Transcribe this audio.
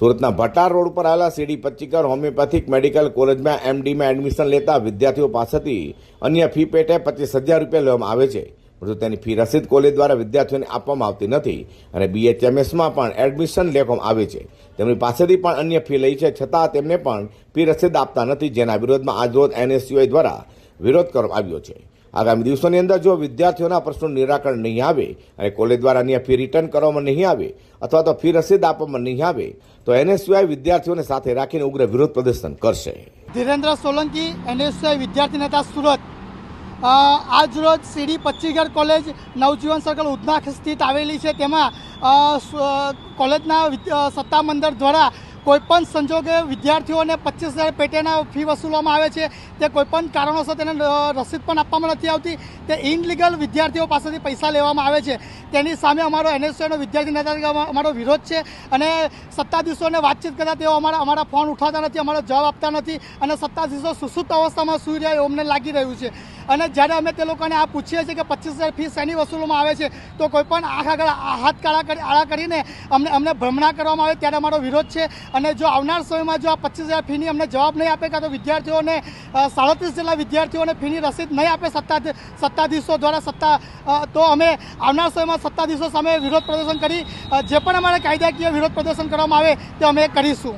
સુરતના ભટાર રોડ પર આવેલા સીડી પચ્ચીકર હોમિયોપેથિક મેડિકલ કોલેજમાં એમડીમાં એડમિશન લેતા વિદ્યાર્થીઓ પાસેથી અન્ય ફી પેટે પચીસ હજાર રૂપિયા લેવામાં આવે છે. પરંતુ તેની ફી રસીદ કોલેજ દ્વારા વિદ્યાર્થીઓને આપવામાં આવતી નથી અને બીએચએમએસમાં પણ એડમિશન લેવામાં આવે છે. તેમની પાસેથી પણ અન્ય ફી લઈ છે છતાં તેમને પણ ફી રસીદ આપતા નથી, જેના વિરોધમાં આજરોજ એનએસયુઆઈ દ્વારા વિરોધ કરવામાં આવ્યો છે. આગામી દિવસોની અંદર જો વિદ્યાર્થીઓના પ્રશ્નોનું નિરાકરણ નહીં આવે અને કોલેજ દ્વારા અન્ય ફી રિટર્ન કરવામાં નહીં આવે અથવા તો ફી રસીદ આપવામાં નહીં આવે, તો એનએસયુઆઈ વિદ્યાર્થીઓને સાથે રાખીને ઉગ્ર વિરોધ પ્રદર્શન કરશે. ધીરેન્દ્ર સોલંકી, એનએસયુઆઈ વિદ્યાર્થી નેતા સુરત. આજ રોજ CD Pachchigadh college Navjivan circle Udhna સ્થિત આવેલી છે. તેમાં કોલેજના સત્તામંડળ દ્વારા કોઈપણ સંજોગે વિદ્યાર્થીઓને પચીસ હજાર પેટેના ફી વસૂલવામાં આવે છે, તે કોઈપણ કારણોસર તેને રસીદ પણ આપવામાં નથી આવતી, તે ઇનલીગલ વિદ્યાર્થીઓ પાસેથી પૈસા લેવામાં આવે છે. તેની સામે અમારો એનએસયુનો વિદ્યાર્થી નેતા અમારો વિરોધ છે અને સત્તાધીશોને વાતચીત કરતાં તેઓ અમારા અમારા ફોન ઉઠાવતા નથી, અમારો જવાબ આપતા નથી અને સત્તાધીશો સુસુપ્ત અવસ્થામાં સૂઈ રહ્યા અમને લાગી રહ્યું છે. અને જ્યારે અમે તે લોકોને આ પૂછીએ છીએ કે પચીસ હજાર ફી શેની વસૂલવામાં આવે છે, તો કોઈ પણ આંખ આગળ હાથ કાળા કરી, આળા કરીને અમને અમને ભ્રમણા કરવામાં આવે ત્યારે અમારો વિરોધ છે. અને જો આવનાર સમયમાં જો આ પચીસ હજાર ફીની અમને જવાબ નહીં આપે કાં તો વિદ્યાર્થીઓને સાડત્રીસ જેટલા વિદ્યાર્થીઓને ફીની રસીદ નહીં આપે સત્તા સત્તાધીશો દ્વારા સત્તા તો અમે આવનાર સમયમાં સત્તાધીશો સામે વિરોધ પ્રદર્શન કરી જે પણ અમારે કાયદાકીય વિરોધ પ્રદર્શન કરવામાં આવે તે અમે કરીશું.